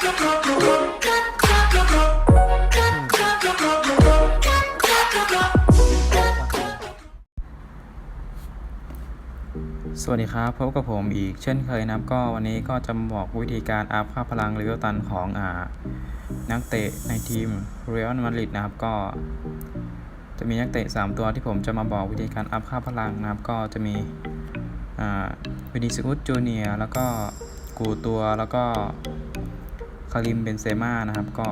สวัสดีครับพบกับผมอีกเช่นเคยนะครับก็วันนี้ก็จะบอกวิธีการอัพค่าพลังเลเวลตันของอ่านักเตะในทีมเรอัลมาดริดนะครับก็ จะมีนักเตะ 3 ตัวที่ผมจะมาบอกวิธีการอัพค่าพลังนะครับก็จะมีอ่าวินิซิอุสจูเนียแล้วก็กูตัวแล้วก็ คาริมเบนเซม่านะครับก็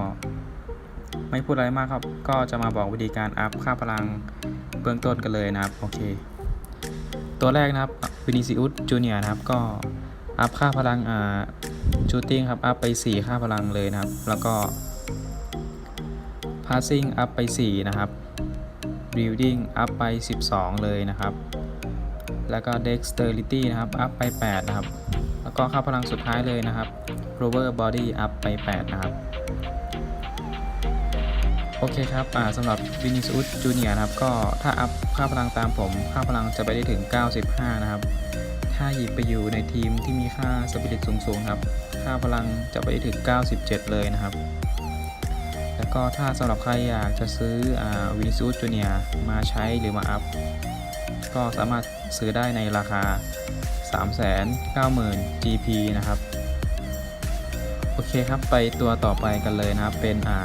ไม่พูดอะไรมากครับ ก็จะมาบอกวิธีการอัพค่าพลังเบื้องต้นกันเลยนะครับ โอเค ตัวแรกนะครับวินิซิอุสจูเนียนะครับ ก็อัพค่าพลังอ่าชูตติ้งครับอัพไป 4 ค่าพลังเลยนะครับ แล้วก็พาสซิ่งอัพไป 4 นะครับ building อัพไป 12 เลยนะครับ แล้วก็ dexterity นะครับ อัพไป 8 นะครับ แล้วก็ค่าพลังสุดท้ายเลยนะครับ rover body อัพไป 8 นะครับ โอเคครับสำหรับวินิ c อุสจูเนียนะครับ ก็ถ้าอัพค่าพลังตามผม ค่าพลังจะไปได้ถึง 95 นะครับ ถ้าหยิบไปอยู่ในทีมที่มีค่าสปิริตสูงๆครับ ค่าพลังจะไปได้ถึง 97 เลยนะครับ แล้วก็ถ้าสำหรับใครอยากจะซื้ออวินิ c อุสจูเนียมาใช้หรือมาอัพก็สามารถซื้อได้ในราคา 390,000 GP นะครับ คครับไปตัวต่อไปกันเลยนะครับ เป็นอ่า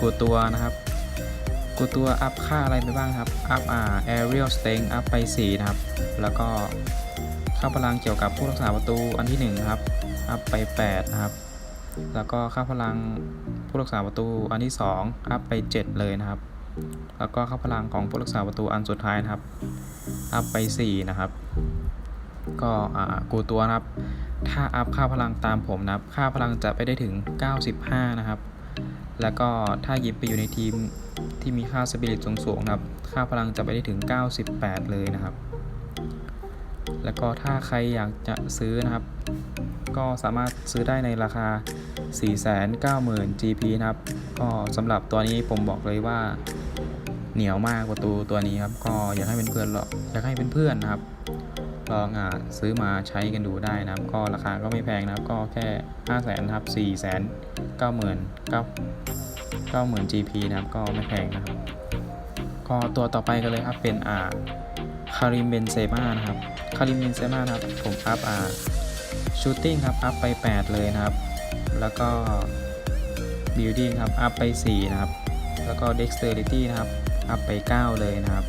กูตัวนะครับกูตัวอัพค่าอะไรไปบ้างครับ อัพอ่า aerial strength อัพไป 4 นะครับ แล้วก็ค่าพลังเกี่ยวกับผู้รักษาประตูอันที่1นะครับ อัพไป 8 นะครับ แล้วก็ค่าพลังผู้รักษาประตูอันที่ 2 อัพไป 7 เลยนะครับ แล้วก็ค่าพลังของผู้รักษาประตูอันสุดท้ายนะครับ อัพไป 4 นะครับ ก็อ่ากูตัวนะครับ ถ้าอัพค่าพลังตามผมนะครับ ค่าพลังจะไปได้ถึง 95 นะครับ แล้วก็ถ้าหยิบไปอยู่ในทีมที่มีค่าสปิริตสูงๆนะครับ ค่าพลังจะไปได้ถึง 98 เลยนะครับ แล้วก็ถ้าใครอยากจะซื้อนะครับ ก็สามารถซื้อได้ในราคา 490,000 GP นะครับ ก็สำหรับตัวนี้ผมบอกเลยว่าเหนียวมากกว่าตัวตัวนี้ครับ ก็อยากให้เป็นเพื่อนๆลองอยากให้เป็นเพื่อนๆนะครับ ลองอ่าซื้อมาใช้กันดูได้นะครับ ก็ราคาก็ไม่แพงนะครับ ก็แค่ 5 0 0 0 0นะครับ4 9 0 0 0 0 90,000 GP นะครับ ก็ไม่แพงนะครับ ก็ตัวต่อไปกันเลยครับ เป็นอ่าคาริมเบนเซม่านะครับ คาริมเบนเซม่านะครับ ผมอัพอ่าชูตติ้งครับ อัพไป 8 เลยนะครับ แล้วก็บิลดิ้งครับ อัพไป 4 นะครับ แล้วก็ dexterity นะครับ อัพไป 9 เลยนะครับ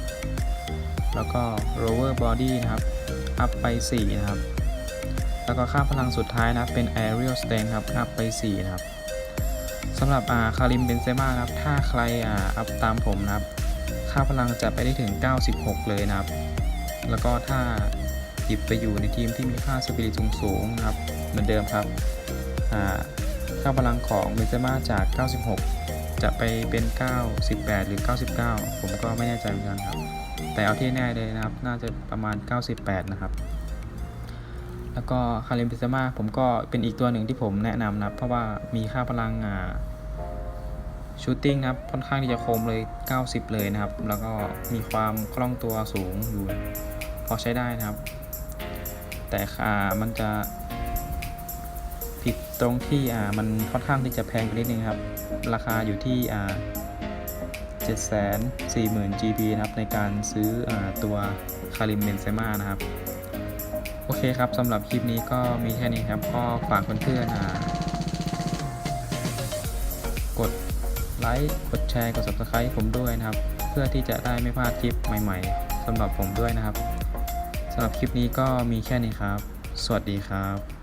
แล้วก็ rover body นะครับ อัพไป 4 นะครับ แล้วก็ค่าพลังสุดท้ายนะเป็น aerial strength ครับ อัพไป 4 นะครับสำหรับอาคาริมเบนเซม่าครับ ถ้าใครอ่าอัพตามผมนะครับ ค่าพลังจะไปได้ถึง 96 เลยนะครับ แล้วก็ถ้าหยิบไปอยู่ในทีมที่มีค่าสปิริตสูงๆนะครับ เหมือนเดิมครับค่าพลังของเบนเซม่าจาก 96 จะไปเป็น 98 หรือ 99 ผมก็ไม่แน่ใจเหมือนกันครับ แต่เอาที่แน่เลยนะครับ น่าจะประมาณ 98 นะครับ แล้วก็คาริมเบนเซม่าผมก็เป็นอีกตัวหนึ่งที่ผมแนะนำนะครับ เพราะว่ามีค่าพลังอ่าชูตติ้งนะครับ ค่อนข้างที่จะคมเลย 90 เลยนะครับ แล้วก็มีความคล่องตัวสูงอยู่ พอใช้ได้นะครับ แต่อ่ามันจะผิดตรงที่อ่ามันค่อนข้างที่จะแพงไปนิดนึงครับ ราคาอยู่ที่อ่า 740,000 GP นะครับในการซื้ออตัวคาริมเบนเซม่านะครับ โอเคครับสำหรับคลิปนี้ก็มีแค่นี้ครับ ก็ฝากเพื่อนๆกดไลค์กดแชร์กด subscribe ผมด้วยนะครับ เพื่อที่จะได้ไม่พลาดคลิปใหม่ๆสำหรับผมด้วยนะครับสำหรับคลิปนี้ก็มีแค่นี้ครับ สวัสดีครับ